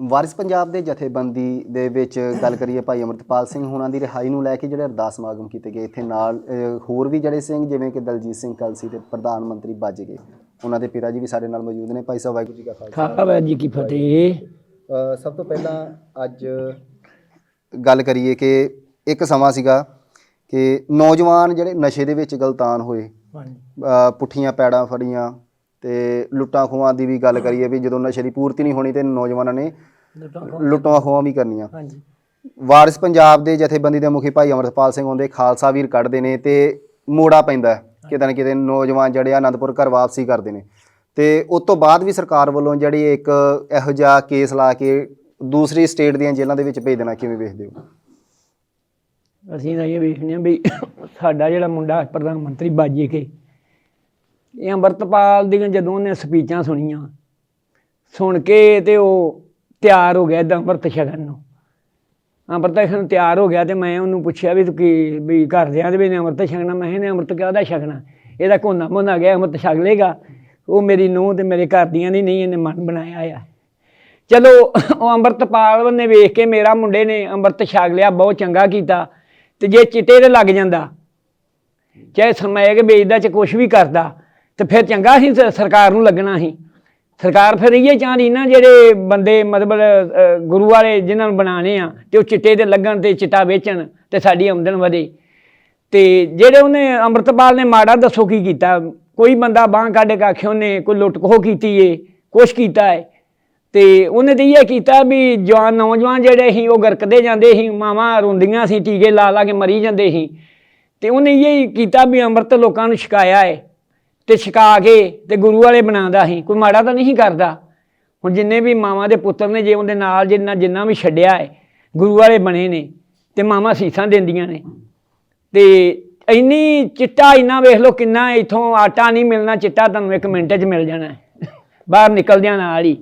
ਵਾਰਿਸ ਪੰਜਾਬ ਦੇ ਜਥੇਬੰਦੀ ਦੇ ਵਿੱਚ ਗੱਲ ਕਰੀਏ ਭਾਈ ਅਮਰਤਪਾਲ ਸਿੰਘ ਹੁਣਾਂ ਦੀ ਰਿਹਾਈ ਨੂੰ ਲੈ ਕੇ ਜਿਹੜੇ ਅਰਦਾਸ ਸਮਾਗਮ ਕੀਤੇ ਗਏ। ਇੱਥੇ ਨਾਲ ਹੋਰ ਵੀ ਜਿਹੜੇ ਸਿੰਘ ਜਿਵੇਂ ਕਿ ਦਲਜੀਤ ਸਿੰਘ ਕਲਸੀ ਤੇ ਪ੍ਰਧਾਨ ਮੰਤਰੀ ਬਾਜੇ ਗਏ। ਉਹਨਾਂ ਦੇ ਪਿਤਾ ਜੀ ਵੀ ਸਾਡੇ ਨਾਲ ਮੌਜੂਦ ਨੇ। ਭਾਈ ਸਾਹਿਬ ਵਾਹਿਗੁਰੂ ਜੀ ਕਾ ਖਾਲਸਾ। ਖਾਲਸਾ ਜੀ ਕੀ ਫਤਿਹ। ਸਭ ਤੋਂ ਪਹਿਲਾਂ ਅੱਜ ਗੱਲ ਕਰੀਏ ਕਿ ਇੱਕ ਸਮਾਂ ਸੀਗਾ ਕਿ ਨੌਜਵਾਨ ਜਿਹੜੇ ਨਸ਼ੇ ਦੇ ਵਿੱਚ ਗਲਤਾਨ ਹੋਏ ਪੁੱਠੀਆਂ ਪੈੜਾਂ ਫੜੀਆਂ ਤੇ ਲੁੱਟਾਂ ਖੋਹਾਂ ਦੀ ਵੀ ਗੱਲ ਕਰੀਏ ਵੀ ਜਦੋਂ ਨਸ਼ੇ ਦੀ ਪੂਰਤੀ ਨਹੀਂ ਹੋਣੀ ਤੇ ਨੌਜਵਾਨਾਂ ਨੇ ਲੁੱਟਾਂ ਖੋਹਾਂ ਵੀ ਕਰਨੀਆਂ। ਹਾਂਜੀ। ਵਾਰਿਸ ਪੰਜਾਬ ਦੇ ਜਥੇਬੰਦੀ ਦੇ ਮੁਖੀ ਭਾਈ ਅਮਰਪਾਲ ਸਿੰਘ ਹੁੰਦੇ ਖਾਲਸਾ ਵੀਰ ਕੱਢਦੇ ਨੇ ਤੇ ਮੋੜਾ ਪੈਂਦਾ ਹੈ। ਕਿਤੇ ਨਾ ਕਿਤੇ ਨੌਜਵਾਨ ਜਿਹੜੇ ਆ ਆਨੰਦਪੁਰ ਘਰ ਵਾਪਸੀ ਕਰਦੇ ਨੇ। ਤੇ ਉਸ ਤੋਂ ਬਾਅਦ ਵੀ ਸਰਕਾਰ ਵੱਲੋਂ ਜਿਹੜੀ ਇੱਕ ਇਹੋ ਜਿਹਾ ਕੇਸ ਲਾ ਕੇ ਦੂਸਰੀ ਸਟੇਟ ਦੀਆਂ ਜੇਲ੍ਹਾਂ ਦੇ ਵਿੱਚ ਭੇਜ ਦੇਣਾ ਕਿਵੇਂ ਵੇਖਦੇ ਹੋ? ਅਸੀਂ ਤਾਂ ਇਹ ਵੇਖਦੇ ਹਾਂ ਵੀ ਸਾਡਾ ਜਿਹੜਾ ਮੁੰਡਾ ਪ੍ਰਧਾਨ ਮੰਤਰੀ ਬਾਜੀ ਕੇ ਇਹ ਅੰਮ੍ਰਿਤਪਾਲ ਦੀਆਂ ਜਦੋਂ ਉਹਨੇ ਸਪੀਚਾਂ ਸੁਣੀਆਂ ਸੁਣ ਕੇ ਤੇ ਉਹ ਤਿਆਰ ਹੋ ਗਿਆ ਏਦਾਂ ਅੰਮ੍ਰਿਤ ਛਕਣ ਨੂੰ। ਅੰਮ੍ਰਿਤ ਛਕਣ ਤਿਆਰ ਹੋ ਗਿਆ ਤੇ ਮੈਂ ਉਹਨੂੰ ਪੁੱਛਿਆ ਵੀ ਤੂੰ ਕੀ, ਵੀ ਘਰਦਿਆਂ ਦੇ ਵੀ ਨੇ ਅੰਮ੍ਰਿਤ ਛਕਣਾ? ਮੈਂ ਇਹਨੇ ਅੰਮ੍ਰਿਤ ਕਾਹਦਾ ਛਕਣਾ? ਇਹਦਾ ਕੋਨਾ ਮੋਨਾ ਗਿਆ, ਅੰਮ੍ਰਿਤ ਛਕ ਲੇਗਾ ਉਹ ਮੇਰੀ ਨੂੰਹ ਤੇ ਮੇਰੇ ਘਰਦਿਆਂ ਦੀ ਨਹੀਂ, ਇਹਨੇ ਮਨ ਬਣਾਇਆ ਆ। ਚਲੋ, ਉਹ ਅੰਮ੍ਰਿਤਪਾਲ ਨੇ ਵੇਖ ਕੇ ਮੇਰਾ ਮੁੰਡੇ ਨੇ ਅੰਮ੍ਰਿਤ ਛਕ ਲਿਆ, ਬਹੁਤ ਚੰਗਾ ਕੀਤਾ। ਤੇ ਜੇ ਚਿੱਟੇ ਤੇ ਲੱਗ ਜਾਂਦਾ, ਚਾਹੇ ਸਮੈਕ ਵੇਚਦਾ ਚ ਕੁਝ ਵੀ ਕਰਦਾ, ਤੇ ਫਿਰ ਚੰਗਾ ਸੀ, ਸਰਕਾਰ ਨੂੰ ਲੱਗਣਾ ਸੀ। ਸਰਕਾਰ ਫਿਰ ਇਹ ਚਾਹੁੰਦੀ ਨਾ ਜਿਹੜੇ ਬੰਦੇ ਮਤਲਬ ਗੁਰੂ ਵਾਲੇ ਜਿਨ੍ਹਾਂ ਨੂੰ ਬਣਾਣੇ ਆ, ਤੇ ਉਹ ਚਿੱਟੇ ਤੇ ਲੱਗਣ ਤੇ ਚਿੱਟਾ ਵੇਚਣ ਤੇ ਸਾਡੀ ਆਮਦਨ ਵਧੇ। ਤੇ ਜਿਹੜੇ ਉਹਨੇ ਅੰਮ੍ਰਿਤਪਾਲ ਨੇ ਮਾੜਾ ਦੱਸੋ ਕੀ ਕੀਤਾ? ਕੋਈ ਬੰਦਾ ਬਾਂਹ ਕੱਢ ਕੇ ਆਖਿਆ ਉਹਨੇ ਕੋਈ ਲੁੱਟ ਖੋਹ ਕੀਤੀ ਏ, ਕੁਛ ਕੀਤਾ ਹੈ ਤੇ ਉਹਨੇ ਤੇ ਇਹ ਕੀਤਾ ਵੀ ਜਵਾਨ, ਨੌਜਵਾਨ ਜਿਹੜੇ ਸੀ, ਉਹ ਗਰਕਦੇ ਜਾਂਦੇ ਸੀ, ਮਾਵਾਂ ਰੋਂਦੀਆਂ ਸੀ, ਟੀਕੇ ਲਾ ਲਾ ਕੇ ਮਰੀ ਜਾਂਦੇ ਸੀ। ਤੇ ਉਹਨੇ ਇਹ ਕੀਤਾ ਵੀ ਅੰਮ੍ਰਿਤ ਲੋਕਾਂ ਨੂੰ ਛਕਾਇਆ ਹੈ ਤੇ ਛਕਾ ਕੇ ਤੇ ਗੁਰੂ ਵਾਲੇ ਬਣਾਉਂਦਾ ਸੀ। ਕੋਈ ਮਾੜਾ ਤਾਂ ਨਹੀਂ ਕਰਦਾ। ਹੁਣ ਜਿੰਨੇ ਵੀ ਮਾਵਾਂ ਦੇ ਪੁੱਤਰ ਨੇ, ਜੇ ਉਹਦੇ ਨਾਲ ਜਿੰਨਾ ਜਿੰਨਾ ਵੀ ਛੱਡਿਆ ਹੈ, ਗੁਰੂ ਵਾਲੇ ਬਣੇ ਨੇ ਤੇ ਮਾਵਾਂ ਸੀਸਾਂ ਦਿੰਦੀਆਂ ਨੇ। ਤੇ ਇੰਨੀ ਚਿੱਟਾ ਇੰਨਾ ਵੇਖ ਲਓ ਕਿੰਨਾ ਇਥੋਂ ਆਟਾ ਨਹੀਂ ਮਿਲਣਾ, ਚਿੱਟਾ ਤੁਹਾਨੂੰ ਇੱਕ ਮਿੰਟ 'ਚ ਮਿਲ ਜਾਣਾ। ਬਾਹਰ ਨਿਕਲਦਿਆਂ ਨਾਲ ਹੀ।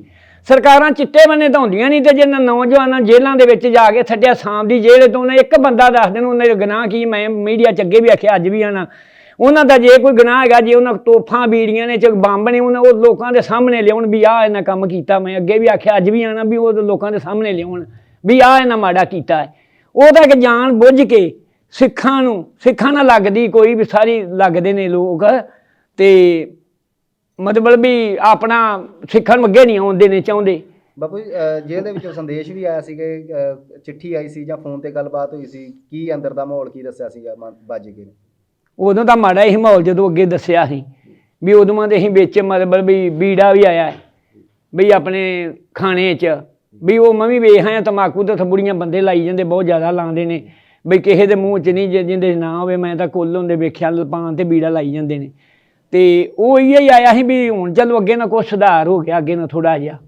ਸਰਕਾਰਾਂ ਚਿੱਟੇ ਬੰਨੇ ਤਾਂ ਹੁੰਦੀਆਂ ਨਹੀਂ ਤੇ ਜਿਹਨਾਂ ਨੌਜਵਾਨਾਂ ਜੇਲ੍ਹਾਂ ਦੇ ਵਿੱਚ ਜਾ ਕੇ ਛੱਡਿਆ ਸ਼ਾਮ ਦੀ ਜੇਲ੍ਹ ਤੋਂ ਉਹਨੇ ਇੱਕ ਬੰਦਾ ਦੱਸ ਦੇਣ, ਉਹਨੇ ਗੁਨਾਹ ਕੀ, ਮੈਂ ਮੀਡੀਆ 'ਚ ਅੱਗੇ ਵੀ ਆਖਿਆ, ਅੱਜ ਵੀ ਆਣਾ। ਉਹਨਾਂ ਦਾ ਜੇ ਕੋਈ ਗੁਨਾਹ ਹੈਗਾ ਜੇ ਉਹਨਾਂ ਤੋਫਾਂ ਬੀੜੀਆਂ ਨੇ ਚ ਬੰਬ ਨੇ ਉਹਨਾਂ ਉਹ ਲੋਕਾਂ ਦੇ ਸਾਹਮਣੇ ਲਿਆਉਣ ਵੀ ਆਹ ਇਹਨਾਂ ਕੰਮ ਕੀਤਾ ਮੈਂ। ਅੱਗੇ ਵੀ ਆਖਿਆ ਅੱਜ ਵੀ ਆਣਾ ਵੀ ਉਹ ਲੋਕਾਂ ਦੇ ਸਾਹਮਣੇ ਲਿਆਉਣ ਵੀ ਆਹ ਇਹਨਾਂ ਮਾੜਾ ਕੀਤਾ ਉਹ ਤਾਂ ਕਿ ਜਾਣ ਬੁੱਝ ਕੇ ਸਿੱਖਾਂ ਨੂੰ ਸਿੱਖਾਂ ਨਾਲ ਲੱਗਦੀ ਕੋਈ ਵੀ ਸਾਰੀ ਲੱਗਦੇ ਨੇ ਲੋਕ ਤੇ ਮਤਲਬ ਵੀ ਆਪਣਾ ਸਿੱਖਾਂ ਨੂੰ ਅੱਗੇ ਨਹੀਂ ਆਉਂਦੇ ਨੇ ਚਾਹੁੰਦੇ। ਬਾਪੂ ਜੀ, ਅ, ਜੇਲ੍ਹ ਦੇ ਵਿੱਚੋਂ ਸੰਦੇਸ਼ ਵੀ ਆਇਆ ਸੀਗਾ ਅ, ਚਿੱਠੀ ਆਈ ਸੀ ਜਾਂ ਫੋਨ ਤੇ ਗੱਲਬਾਤ ਹੋਈ ਸੀ ਕੀ ਅੰਦਰ ਦਾ ਮਾਹੌਲ ਕੀ ਦੱਸਿਆ ਸੀਗਾ ਮ- ਕੇ ਉਦੋਂ ਤਾਂ ਮਾੜਾ ਹੀ ਮਾਹੌਲ ਜਦੋਂ ਅੱਗੇ ਦੱਸਿਆ ਸੀ ਵੀ ਉਦੋਂ ਦੇ ਅਸੀਂ ਵਿੱਚ ਮਤਲਬ ਵੀ ਬੀੜਾ ਵੀ ਆਇਆ ਵੀ ਆਪਣੇ ਖਾਣੇ 'ਚ ਵੀ ਉਹ ਮੈਂ ਵੀ ਵੇਖ ਆਇਆ ਤਮਾਕੂ ਤੇ ਥਬੁੜੀਆਂ ਬੰਦੇ ਲਾਈ ਜਾਂਦੇ ਬਹੁਤ ਜ਼ਿਆਦਾ ਲਾਉਂਦੇ ਨੇ। ਵੀ ਕਿਸੇ ਦੇ ਮੂੰਹ 'ਚ ਨਹੀਂ ਜਿੰਦੇ ਨਾ ਹੋਵੇ ਮੈਂ ਤਾਂ ਕੁੱਲ ਹੁੰਦੇ ਵੇਖਿਆ ਲਪਾਨ ਤੇ ਬੀੜਾ ਲਾਈ ਜਾਂਦੇ ਨੇ। ਤੇ ਉਹ ਇਹ ਹੀ ਆਇਆ ਸੀ ਵੀ ਹੁਣ ਚਲੋ ਅੱਗੇ ਨਾ ਕੁਛ ਸੁਧਾਰ ਹੋ ਗਿਆ ਅੱਗੇ ਨਾ ਥੋੜਾ ਜਿਹਾ।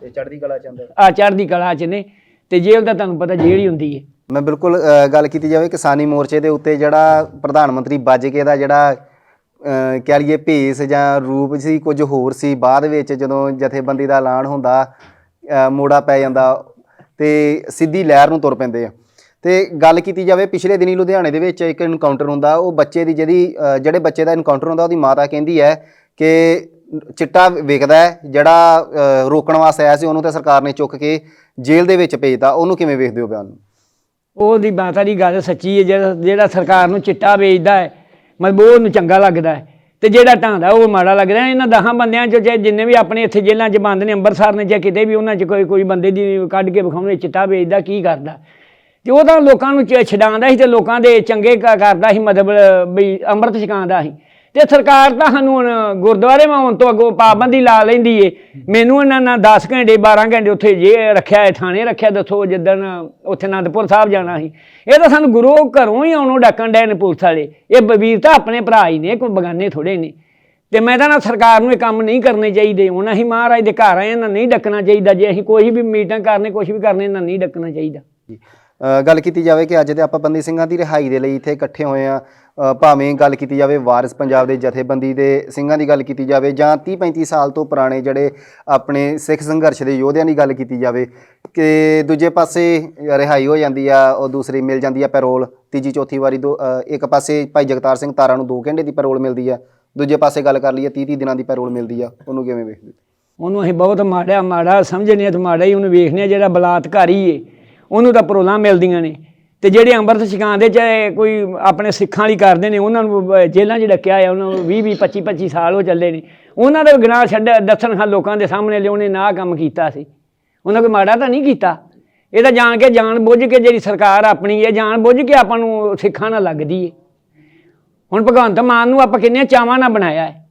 ਤੇ ਚੜ੍ਹਦੀ ਕਲਾ ਚ ਅੰਦਰ ਆ ਚੜ੍ਹਦੀ ਕਲਾ 'ਚ ਨੇ ਤੇ ਜੇਲ੍ਹ ਦਾ ਤੁਹਾਨੂੰ ਪਤਾ ਜੇਲ੍ਹ ਹੀ ਹੁੰਦੀ ਹੈ। ਮੈਂ ਬਿਲਕੁਲ ਅ, ਗੱਲ ਕੀਤੀ ਜਾਵੇ ਕਿਸਾਨੀ ਮੋਰਚੇ ਦੇ ਉੱਤੇ ਜਿਹੜਾ ਪ੍ਰਧਾਨ ਮੰਤਰੀ ਬਾਜਕੇ ਦਾ ਜਿਹੜਾ ਅ, ਕਹਿ ਲਈਏ ਭੇਸ ਜਾਂ ਰੂਪ ਸੀ ਕੁਝ ਹੋਰ ਸੀ ਬਾਅਦ ਵਿੱਚ ਜਦੋਂ ਜਥੇਬੰਦੀ ਦਾ ਐਲਾਨ ਹੁੰਦਾ ਅ, ਮੋੜਾ ਪੈ ਜਾਂਦਾ ਤੇ ਸਿੱਧੀ ਲਹਿਰ ਨੂੰ ਤੁਰ ਪੈਂਦੇ ਆ। ਤੇ ਗੱਲ ਕੀਤੀ ਜਾਵੇ ਪਿਛਲੇ ਦਿਨੀ ਲੁਧਿਆਣੇ ਦੇ ਵਿੱਚ ਇੱਕ ਇਨਕਾਊਂਟਰ ਹੁੰਦਾ ਉਹ ਬੱਚੇ ਦੀ ਜਿਹੜੀ ਅ, ਜਿਹੜੇ ਬੱਚੇ ਦਾ ਇਨਕਾਊਂਟਰ ਹੁੰਦਾ ਉਹਦੀ ਮਾਤਾ ਕਹਿੰਦੀ ਹੈ ਕਿ ਚਿੱਟਾ ਵਿਕਦਾ ਹੈ ਜਿਹੜਾ ਅ, ਰੋਕਣ ਵਾਸਤੇ ਆਇਆ ਸੀ ਉਹਨੂੰ ਤਾਂ ਸਰਕਾਰ ਨੇ ਚੁੱਕ ਕੇ ਜੇਲ੍ਹ ਦੇ ਵਿੱਚ ਭੇਜਤਾ ਉਹਨੂੰ ਕਿਵੇਂ ਵੇਖਦੇ ਹੋ ਬਿਆਨ ਨੂੰ? ਉਹਦੀ ਮਾਤਾ ਦੀ ਗੱਲ ਸੱਚੀ ਹੈ, ਜਿਹੜਾ ਜਿਹੜਾ ਸਰਕਾਰ ਨੂੰ ਚਿੱਟਾ ਵੇਚਦਾ ਹੈ, ਮਤਲਬ ਉਹਨੂੰ ਚੰਗਾ ਲੱਗਦਾ ਹੈ। ਤੇ ਜਿਹੜਾ ਢਾਂਦਾ ਉਹ ਮਾੜਾ ਲੱਗਦਾ ਇਹਨਾਂ ਦਹਾਂ ਬੰਦਿਆਂ ਚੋਂ ਚਾਹੇ ਜਿੰਨੇ ਵੀ ਆਪਣੇ ਇੱਥੇ ਜੇਲ੍ਹਾਂ 'ਚ ਬੰਦ ਨੇ ਅੰਮ੍ਰਿਤਸਰ ਨੇ ਜਾਂ ਕਿਤੇ ਵੀ ਉਹਨਾਂ 'ਚ ਕੋਈ ਕੋਈ ਬੰਦੇ ਦੀ ਕੱਢ ਕੇ ਵਿਖਾਉਣੇ, ਚਿੱਟਾ ਵੇਚਦਾ, ਕੀ ਕਰਦਾ? ਤੇ ਉਹ ਤਾਂ ਲੋਕਾਂ ਨੂੰ ਚ- ਛਡਾਉਂਦਾ ਸੀ ਤੇ ਲੋਕਾਂ ਦੇ ਚੰਗੇ ਕ- ਕਰਦਾ ਸੀ, ਮਤਲਬ ਵੀ ਅੰਮ੍ਰਿਤ ਛਕਾਉਂਦਾ ਸੀ। ਤੇ ਸਰਕਾਰ ਤਾਂ ਸਾਨੂੰ ਹੁਣ ਗੁਰਦੁਆਰੇ ਮੈਂ ਤੋਂ ਅੱਗੋਂ ਪਾਬੰਦੀ ਲਾ ਲੈਂਦੀ ਏ। ਮੈਨੂੰ ਇਹਨਾਂ ਨਾਲ 10 ਘੰਟੇ 12 ਘੰਟੇ ਉੱਥੇ ਜੇ ਰੱਖਿਆ ਹੈ ਥਾਣੇ ਰੱਖਿਆ, ਦੱਸੋ ਜਿੱਦਣ ਉੱਥੇ ਅਨੰਦਪੁਰ ਸਾਹਿਬ ਜਾਣਾ ਸੀ। ਇਹ ਤਾਂ ਸਾਨੂੰ ਗੁਰੂ ਘਰੋਂ ਹੀ ਆਉਣੋਂ ਡੱਕਣ ਡਏ ਨੇ ਪੁਲਿਸ ਵਾਲੇ। ਇਹ ਬਵੀਰ ਤਾਂ ਆਪਣੇ ਭਰਾ ਹੀ ਨੇ, ਕੋਈ ਬਗਾਨੇ ਥੋੜੇ ਨੇ। ਤੇ ਮੈਂ ਤਾਂ ਨਾ ਸਰਕਾਰ ਨੂੰ ਇਹ ਕੰਮ ਨਹੀਂ ਕਰਨੇ ਚਾਹੀਦੇ। ਹੁਣ ਅਸੀਂ ਮਹਾਰਾਜ ਦੇ ਘਰ ਆਏ ਇਹਨਾਂ ਨਹੀਂ ਡੱਕਣਾ ਚਾਹੀਦਾ। ਜੇ ਅਸੀਂ ਕੋਈ ਵੀ ਮੀਟਿੰਗ ਕਰਨੇ ਕੁਝ ਵੀ ਕਰਨੇ, ਇਹਨਾਂ ਨਹੀਂ ਡੱਕਣਾ ਚਾਹੀਦਾ। ਜੀ। ਗੱਲ ਕੀਤੀ ਜਾਵੇ ਕਿ ਅੱਜ ਦੇ ਆਪਾਂ ਬੰਦੀ ਸਿੰਘਾਂ ਦੀ ਰਿਹਾਈ ਦੇ ਲਈ ਇੱਥੇ ਇਕੱਠੇ ਹੋਏ ਆ ਭਾਵੇਂ ਗੱਲ ਕੀਤੀ ਜਾਵੇ ਵਾਰਿਸ ਪੰਜਾਬ ਦੇ ਜਥੇਬੰਦੀ ਦੇ ਸਿੰਘਾਂ ਦੀ ਗੱਲ ਕੀਤੀ ਜਾਵੇ ਜਾਂ 30 35 ਸਾਲ ਤੋਂ ਪੁਰਾਣੇ ਜਿਹੜੇ ਆਪਣੇ ਸਿੱਖ ਸੰਘਰਸ਼ ਦੇ ਯੋਧਿਆਂ ਦੀ ਗੱਲ ਕੀਤੀ ਜਾਵੇ ਕਿ ਦੂਜੇ ਪਾਸੇ ਰਿਹਾਈ ਹੋ ਜਾਂਦੀ ਆ, ਉਹ ਦੂਸਰੀ ਮਿਲ ਜਾਂਦੀ ਆ ਪੈਰੋਲ, ਤੀਜੀ, ਚੌਥੀ ਵਾਰੀ ਦੋ ਇੱਕ ਪਾਸੇ ਭਾਈ ਜਗਤਾਰ ਸਿੰਘ ਤਾਰਾ ਨੂੰ 2 ਘੰਟੇ ਦੀ ਪੈਰੋਲ ਮਿਲਦੀ ਆ, ਦੂਜੇ ਪਾਸੇ ਗੱਲ ਕਰ ਲਈਏ 30 30 ਦਿਨਾਂ ਦੀ ਪੈਰੋਲ ਮਿਲਦੀ ਆ, ਉਹਨੂੰ ਕਿਵੇਂ ਵੇਖਦੇ? ਉਹਨੂੰ ਅਸੀਂ ਬਹੁਤ ਮਾੜਾ ਮਾੜਾ ਸਮਝਨੇ ਤੇ ਮਾੜਾ ਹੀ ਉਹਨੂੰ ਵੇਖਨੇ ਆ ਜਿਹੜਾ ਬਲਾਤਕਾਰੀ ਏ, ਉਹਨੂੰ ਤਾਂ ਪਰੋਲਾਂ ਮਿਲਦੀਆਂ ਨੇ। ਤੇ ਜਿਹੜੇ ਅੰਮ੍ਰਿਤ ਛਕਾਉਂਦੇ ਚਾਹੇ ਕੋਈ ਆਪਣੇ ਸਿੱਖਾਂ ਲਈ ਕਰਦੇ ਨੇ, ਉਹਨਾਂ ਨੂੰ ਬ- ਜੇਲ੍ਹਾਂ 'ਚ ਡੱਕਿਆ ਆ ਉਹਨਾਂ ਨੂੰ 20 20 25 25 ਸਾਲ ਹੋ ਚੱਲੇ ਨੇ। ਉਹਨਾਂ ਦਾ ਵੀ ਗੁਨਾਹ ਛੱਡ, ਦੱਸਣ ਹਾਂ ਲੋਕਾਂ ਦੇ ਸਾਹਮਣੇ ਲਿਆਉਣੇ ਨਾ ਕੰਮ ਕੀਤਾ ਸੀ। ਉਹਨਾਂ ਕੋਈ ਮਾੜਾ ਤਾਂ ਨਹੀਂ ਕੀਤਾ? ਇਹ ਤਾਂ ਜਾਣ ਕੇ, ਜਾਣ ਬੁੱਝ ਕੇ ਜਿਹੜੀ ਸਰਕਾਰ ਆਪਣੀ ਹੈ, ਜਾਣ ਬੁੱਝ ਕੇ ਆਪਾਂ ਨੂੰ ਸਿੱਖਾਂ ਨਾਲ ਲੱਗਦੀ ਹੈ ਹੁਣ ਭਗਵੰਤ ਮਾਨ ਨੂੰ ਆਪਾਂ ਕਿੰਨੇ ਚਾਵਾਂ ਨਾਲ ਬਣਾਇਆ ਹੈ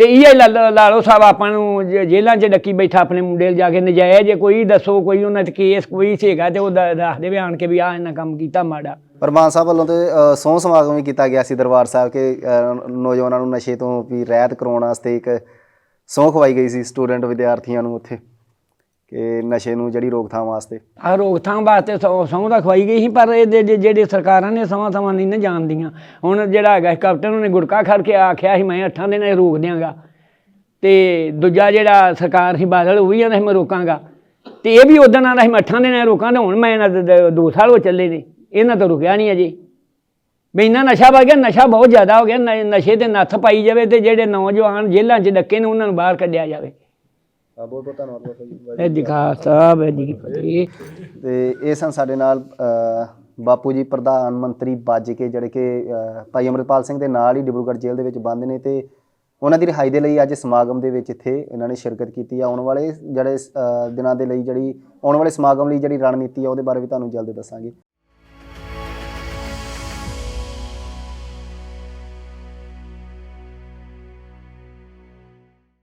ਤੇ ਇਹ ਲਾ ਲਓ- ਸਾਹਿਬ ਆਪਾਂ ਨੂੰ ਜ- ਜੇਲ੍ਹਾਂ 'ਚ ਡੱਕੀ ਬੈਠਾ ਆਪਣੇ ਮੁੰਡੇ ਜਾ ਕੇ ਨਜਾਇਜ਼ ਕੋਈ ਦੱਸੋ ਕੋਈ ਉਹਨਾਂ ਤੇ ਕੇਸ ਕੋਈ ਸੀਗਾ ਤੇ ਉਹ ਦੱਸਦੇ ਵੀ ਆਣ ਕੇ ਵੀ ਆ ਇਹਨਾਂ ਕੰਮ ਕੀਤਾ ਮਾੜਾ। ਪਰ ਮਾਨ ਸਾਹਿਬ ਵੱਲੋਂ ਤੇ ਅ, ਸਹੁੰ ਸਮਾਗਮ ਵੀ ਕੀਤਾ ਗਿਆ ਸੀ ਦਰਬਾਰ ਸਾਹਿਬ ਕੇ ਨੌਜਵਾਨਾਂ ਨੂੰ ਨਸ਼ੇ ਤੋਂ ਵੀ ਰਹਿਤ ਕਰਾਉਣ ਵਾਸਤੇ ਇੱਕ ਸਹੁੰ ਖਵਾਈ ਗਈ ਸੀ ਸਟੂਡੈਂਟ ਵਿਦਿਆਰਥੀਆਂ ਨੂੰ ਉੱਥੇ। ਕਿ ਨਸ਼ੇ ਨੂੰ ਜਿਹੜੀ ਰੋਕਥਾਮ ਵਾਸਤੇ। ਆ ਰੋਕਥਾਮ ਵਾਸਤੇ ਸਹੁੰ ਸਹੁੰ ਖਵਾਈ ਗਈ ਸੀ, ਪਰ ਇਹ ਜਿਹੜੇ ਜਿਹੜੇ ਸਰਕਾਰਾਂ ਨੇ ਸਮਾਂ ਸਮਾਂ ਨਹੀਂ ਨਾ ਜਾਣਦੀਆਂ। ਹੁਣ ਜਿਹੜਾ ਹੈਗਾ ਕੈਪਟਨ ਉਹਨੇ ਗੁੜਕਾ ਖੜ ਕੇ ਆਖਿਆ ਸੀ, ਮੈਂ ਅੱਠਾਂ ਦਿਨਾਂ 'ਚ ਰੋਕ ਦਿਆਂਗਾ। ਤੇ ਦੂਜਾ ਜਿਹੜਾ ਸਰਕਾਰ ਸੀ ਬਾਦਲ, ਉਹ ਵੀ ਕਹਿੰਦਾ ਸੀ, ਮੈਂ ਰੋਕਾਂਗਾ। ਤੇ ਇਹ ਵੀ ਉਦੋਂ ਆਂਦਾ ਸੀ, ਮੈਂ ਅੱਠਾਂ ਦਿਨਾਂ 'ਚ ਰੋਕਾਂ ਤੇ ਹੁਣ ਮੈਂ ਇਹਨਾਂ ਦੇ ਦੇ ਦੋ ਸਾਲ ਹੋ ਚੱਲੇ ਨੇ। ਇਹਨਾਂ ਤੋਂ ਰੁਕਿਆ ਨਹੀਂ ਅਜੇ। ਵੀ ਇੰਨਾ ਨਸ਼ਾ ਵੱਧ ਗਿਆ, ਨਸ਼ਾ ਬਹੁਤ ਜ਼ਿਆਦਾ ਹੋ ਗਿਆ, ਨ- ਨਸ਼ੇ ਤੇ ਨੱਥ ਪਾਈ ਜਾਵੇ ਤੇ ਜਿਹੜੇ ਨੌਜਵਾਨ ਜੇਲ੍ਹਾਂ 'ਚ ਡੱਕੇ ਨੇ, ਉਹਨਾਂ ਨੂੰ ਬਾਹਰ ਕੱਢਿਆ ਜਾਵੇ। ਬਹੁਤ ਬਹੁਤ ਧੰਨਵਾਦ ਬਾਬਾ ਜੀ ਇਹ ਦਿਖਾ ਸਾਹਿਬ ਜੀ ਕੀ ਫਤਿਹ ਤੇ ਇਹ ਸਨ ਸਾਡੇ ਨਾਲ ਅ, ਬਾਪੂ ਜੀ ਪ੍ਰਧਾਨ ਮੰਤਰੀ ਬੱਜ ਕੇ ਜਿਹੜੇ ਕਿ ਅ, ਭਾਈ ਅਮਰਪਾਲ ਸਿੰਘ ਦੇ ਨਾਲ ਹੀ ਡਿਬਰੂਗੜ੍ਹ ਜੇਲ੍ਹ ਦੇ ਵਿੱਚ ਬੰਦ ਨੇ ਤੇ ਉਹਨਾਂ ਦੀ ਰਿਹਾਈ ਦੇ ਲਈ ਅੱਜ ਸਮਾਗਮ ਦੇ ਵਿੱਚ ਇੱਥੇ ਇਹਨਾਂ ਨੇ ਸ਼ਿਰਕਤ ਕੀਤੀ ਆ। ਆਉਣ ਵਾਲੇ ਜਿਹੜੇ ਅ, ਦਿਨਾਂ ਦੇ ਲਈ ਜਿਹੜੀ ਆਉਣ ਵਾਲੇ ਸਮਾਗਮ ਲਈ ਜਿਹੜੀ ਰਣਨੀਤੀ ਆ ਉਹਦੇ ਬਾਰੇ ਵੀ ਤੁਹਾਨੂੰ ਜਲਦੀ ਦੱਸਾਂਗੇ।